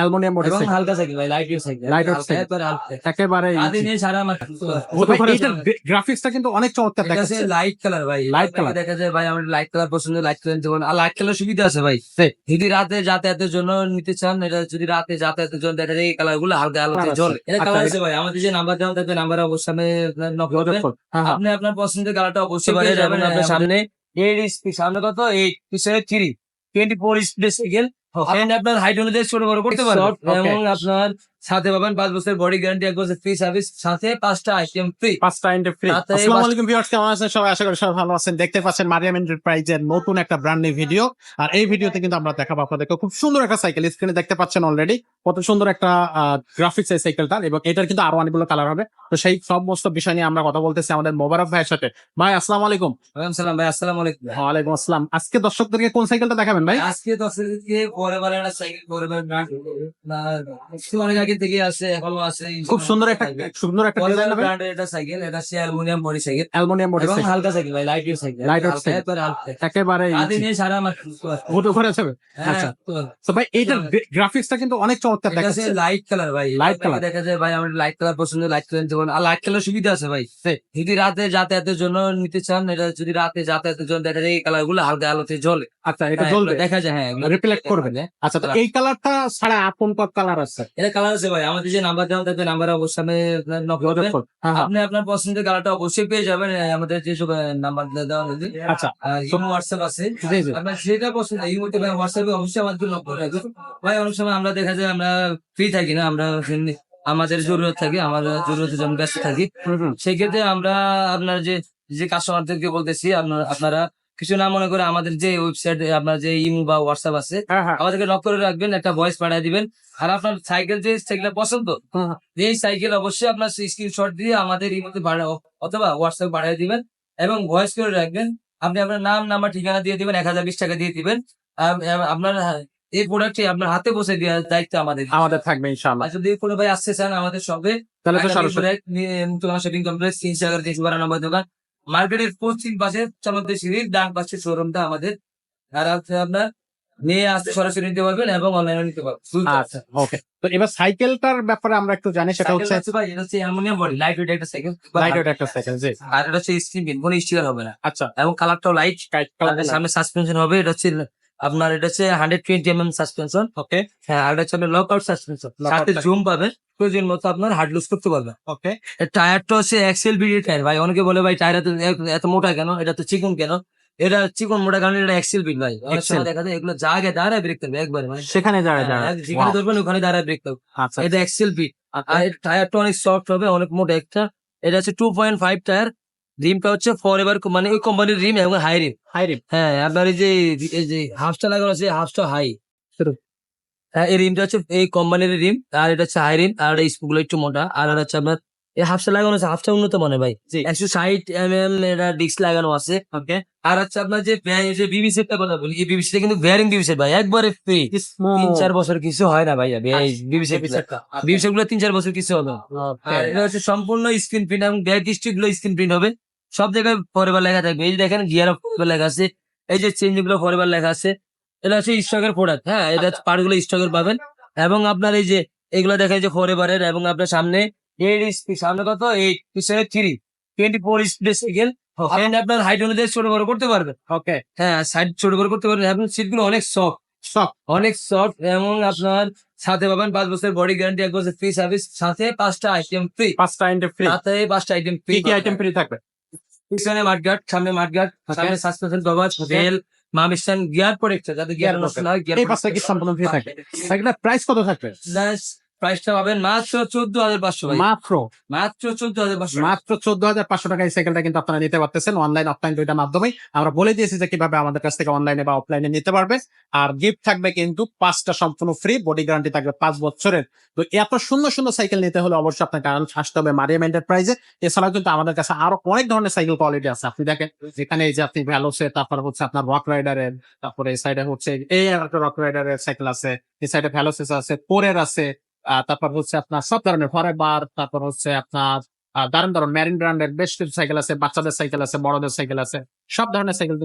Aluminium এবং হালকা cycle ভাই লাইট সাইকেল। একবারে আদি নিয়ে সারা গ্রাফিক্সটা কিন্তু অনেক চমৎকার লাইট কালার ভাই। Light কালার দেখা যায় ভাই আমার লাইট কালার পছন্দ লাইট কালার যেমন আর লাইট কালার সুবিধা আছে ভাই। যদি রাতে যাতায়াতের জন্য নিতে চান এটা যদি রাতে যাতায়াতের জন্য দেখা যায় এই কালারগুলো হালকা এটা আচ্ছা, কালার আছে ভাই। আমাদের যে নাম্বার দেওয়া থাকবে নাম্বার করবেন। হ্যাঁ, হ্যাঁ। আপনি আপনার পছন্দের কালারটা অবশ্যই যাবেন, আপনার সামনে। এইট সামনে কত? এইট পিছনে three twenty four speed cycle আপনি আপনার হাইট অনুযায়ী ছোট বড় করতে পারেন. এবং আপনার সাথে পাবেন পাঁচ বছর বডি গ্যারান্টি এক বছর ফ্রি সার্ভিস সাথে পাঁচটা আইটেম ফ্রি পাঁচটা ইন্টে ফ্রি আসসালামু আলাইকুম ভিউয়ার্স কেমন আছেন? সবাই আশা করি সবাই ভালো আছেন। দেখতে পাচ্ছেন মারিয়াম এন্টারপ্রাইজের নতুন একটা ব্র্যান্ডের ভিডিও আর এই ভিডিওতে কিন্তু আমরা দেখাবো আপনাদেরকে খুব সুন্দর একটা সাইকেল স্ক্রিনে দেখতে পাচ্ছেন অলরেডি কত সুন্দর একটা গ্রাফিক্স এই সাইকেলটা এবং এটার কিন্তু আরও অনেকগুলো কালার হবে। তো সেই সমস্ত বিষয় নিয়ে আমরা কথা বলতেছি আমাদের মোবারক ভাইয়ের সাথে। ভাই আসসালামু আলাইকুম। ওয়ালাইকুম সালাম ভাই আসসালামু আলাইকুম। ওয়ালাইকুম আসসালাম। আজকে দর্শকদেরকে কোন সাইকেলটা দেখাবেন ভাই? আজকে তারিখে পরে বার একটা সাইকেল পরে বার ব্র্যান্ড অনেক আগে থেকে আছে এখনও আছে খুব সুন্দর একটা সুন্দর একটা ডিজাইন হবে। এটা সাইকেল এটা হচ্ছে aluminium body cycle. Aluminium body এবং হালকা সাইকেল ভাই লাইট সাইকেল। Weight cycle। একবারে আদি নিয়ে সারা মাস করে যাবে হ্যাঁ, আচ্ছা। তো ভাই এইটার গ্রাফিক্সটা কিন্তু অনেক চমৎকার লাইট কালার ভাই। আপনাকে colour। দেখা যায় ভাই আমার লাইট কালার পছন্দ লাইট কালার যেমন আর লাইট কালার সুবিধা আছে ভাই। যদি রাতে যাতায়াতের জন্য নিতে চান এটা যদি রাতে যাতায়াতের জন্য দেখা যায় এই কালারগুলো হালকা আলোতে জ্বলে। আচ্ছা এটা হ্যাঁ, জ্বলবে। দেখা যায় হ্যাঁ রিফ্লেক্ট করবে। আচ্ছা তো এই কালারটা ছাড়া আপন কালার আছে? এটা কালার আছে ভাই আমাদের যে নাম্বার দেওয়া থাকবে নাম্বার অবশ্যই আমি আপনার করবেন। আপনি আপনার পছন্দের কালারটা অবশ্যই পেয়ে যাবেন আমাদের যেসব নাম্বার দেওয়া হয়েছে আচ্ছা। হোয়াটসঅ্যাপ আছে। জি জি। আপনার যেটা পছন্দ এই মুহূর্তে ভাই হোয়াটসঅ্যাপে অবশ্যই আমাদের নক করে ভাই অনেক সময় আমরা দেখা যায় আমরা ফ্রি থাকি না আমরা আমাদের জরুরত থাকে আমাদের জরুরতের জন্য ব্যস্ত থাকি। হুম, হুম। সেই ক্ষেত্রে আমরা আপনার যে যে কাস্টমারদেরকে বলতেছি আপনারা কিছু না মনে করে আমাদের যে ওয়েবসাইট আপনার যে ইমো বা হোয়াটসঅ্যাপ আছে হ্যাঁ হ্যাঁ। আমাদেরকে নক করে রাখবেন একটা ভয়েস পাঠিয়ে দিবেন। আর আপনার সাইকেল যে সাইকেলটা পছন্দ হুম। এই সাইকেল অবশ্যই আপনার স্ক্রিনশট দিয়ে আমাদের ইমোতে অথবা হোয়াটসঅ্যাপ পাঠিয়ে দিবেন এবং ভয়েস করে রাখবেন। আপনি আপনার নাম নাম্বার ঠিকানা দিয়ে দিবেন এক হাজার বিশ টাকা দিয়ে দিবেন। আপনার এই প্রোডাক্টটি আপনার হাতে বসে দেওয়ার দায়িত্ব আমাদের। আমাদের থাকবে ইনশাআল্লাহ। যদি কোনো ভাই আসতে চান আমাদের সবে তাহলে তো সরাসরি শপিং কমপ্লেক্স তিনশো এগারো তিনশো বারো নম্বর দোকান। মার্কেটের পশ্চিম পাশে চলন্ত সিঁড়ির ডান পাশে শোরুমটা আমাদের। আর আছে আপনার নিয়ে আসতে সরাসরি নিতে পারবেন এবং অনলাইনে নিতে পারবেন। আচ্ছা ওকে তো এবার সাইকেলটার ব্যাপারে আমরা একটু জানি সেটা হচ্ছে ভাই এটা হচ্ছে অ্যামোনিয়াম বডি লাইট ওয়েট একটা সাইকেল লাইট ওয়েট একটা সাইকেল জি। আর এটা হচ্ছে স্ক্রিন কোনো স্টিকার হবে না। আচ্ছা। এবং কালারটাও লাইট সামনে সাসপেনশন হবে এটা হচ্ছে আপনার এটা হচ্ছে hundred twenty M M suspension okay হ্যাঁ আর এটা হচ্ছে লক আউট সাসপেনশন সাথে জুম পাবেন প্রয়োজন মতো আপনার হার্ড লুজ করতে পারবেন ওকে টায়ারটা হচ্ছে এক্সেল বিডি টায়ার ভাই অনেকে বলে ভাই টায়ার এত এত মোটা কেন? এটা তো চিকন কেন? এটা চিকন মোটা কারণ এটা এক্সেল বিট ভাই। অনেক সময় দেখা যায় এগুলো জায়গায় দাঁড়ায় ব্রেক করবে একবারে মানে সেখানে যারা হ্যাঁ, যেখানে ধরবেন ওখানে দাঁড়ায় ব্রেক করবে। আচ্ছা এটা এক্সেল বিট আচ্ছা। আর টায়ারটা অনেক সফট হবে অনেক মোটা একটা। এটা হচ্ছে টু পয়েন্ট ফাইভ টায়ার রিমটা হচ্ছে ফর এভার মানে ওই কোম্পানির রিম এবং হাই রিম হাই রিম হ্যাঁ আপনার এই যে এই যে হাফটা লাগানো আছে হাফটা হাই হ্যাঁ এই রিমটা হচ্ছে এই কোম্পানির রিম আর এটা হচ্ছে হাই রিম আর এই স্পুগুলো একটু মোটা আর এটা হচ্ছে আপনার এই হাফটা লাগানো আছে হাফটা উন্নত মানে ভাই। একশো ষাট এম এম এটা ডিস্ক লাগানো আছে। ওকে আর হচ্ছে আপনার যে যে বিবি সেটটা কথা বলি এই বিবি সেটটা কিন্তু ভ্যারিং বিবি সেট ভাই একবারে ফ্রি তিন চার বছর কিছু হয় না ভাই বিবি সেট বিবি সেটগুলো তিন চার বছর কিছু। আর এটা হচ্ছে সম্পূর্ণ স্ক্রিন প্রিন্ট এবং ব্যাক স্টিকগুলো স্ক্রিন প্রিন্ট হবে। সব জায়গায় ফরএভার লেখা থাকবে। এই যে দেখেন গিয়ার অফ লেখা আছে। এই যে চেঞ্জগুলো ফরএভার লেখা আছে এটা হচ্ছে স্টকের প্রোডাক্ট হ্যাঁ? এটা পার্টগুলো স্টকের পাবেন। এবং আপনার এই যে এগুলো দেখা যায় ফরএভারের এবং আপনার সামনে এইট স্পিড সামনে কত? এইট পিছনে থ্রি টোয়েন্টি ফোর স্পিড আপনি আপনার হাইট অনুযায়ী ছোট বড় করতে পারবেন। ওকে হ্যাঁ সাইড ছোট বড় করতে পারবেন। এবং সিটগুলো অনেক সফট অনেক সফট এবং আপনার সাথে পাবেন পাঁচ বছর বডি গ্যারান্টি এক বছর ফ্রি সার্ভিস সাথে পাঁচটা আইটেম ফ্রি পাঁচটা ফ্রি সাথে পাঁচটা আইটেম ফ্রি কি আইটেম ফ্রি থাকবে? পিছনে মাঠঘাট সামনে মাঠঘাট সামনে সাসপেনশন কভার হোটেল মামিস্টান গিয়ার প্রোটেক্টর যাতে গিয়ার না হয় এই পাঁচটা কি সম্পূর্ণ ফ্রি থাকে প্রাইস কত থাকবে? প্রাইসটা পাবেন মাত্র চোদ্দ হাজার পাঁচশো মাত্র? মাত্র চোদ্দ হাজার পাঁচশো মাত্র চোদ্দ হাজার পাঁচশো টাকা এই সাইকেলটা কিন্তু আপনারা নিতে পারতেছেন। অনলাইন অফলাইন দুইটার মাধ্যমেই। আমরা বলে দিয়েছি যে কীভাবে আমাদের কাছ থেকে অনলাইনে বা অফলাইনে নিতে পারবে। আর গিফট থাকবে কিন্তু পাঁচটা সম্পূর্ণ ফ্রি বডি গ্যারান্টি থাকবে পাঁচ বছরের। তো এত সুন্দর সুন্দর সাইকেল নিতে হলে অবশ্যই আপনার কারণ আসতে হবে মারিয়াম এন্টারপ্রাইজে এছাড়াও কিন্তু আমাদের কাছে আরও অনেক ধরনের সাইকেল কোয়ালিটি আছে। আপনি দেখেন যেখানে এই যে আপনি ভ্যালোসে তারপর হচ্ছে আপনার রক রাইডারের তারপরে এই সাইডে হচ্ছে এই একটা রক রাইডারের সাইকেল আছে। এই সাইডে ভ্যালোসেস আছে পোরের আছে। তারপর হচ্ছে আপনার সব ধরনের ফরেবার তারপর হচ্ছে আপনার দারুণ দারুণ ম্যারিন ব্র্যান্ডের বেশ কিছু সাইকেল আছে, বাচ্চাদের সাইকেল আছে, বড়দের সাইকেল আছে, সব ধরনের সাইকেল